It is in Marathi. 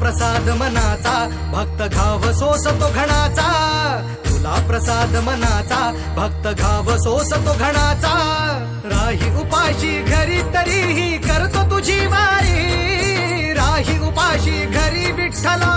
प्रसाद मनाचा भक्त घाव सोस तो घणाचा. तुला प्रसाद मनाचा भक्त घाव सोस तो घणाचा. राही उपाशी घरी तरीही करतो तुझी वारी. राही उपाशी घरी विठ्ठला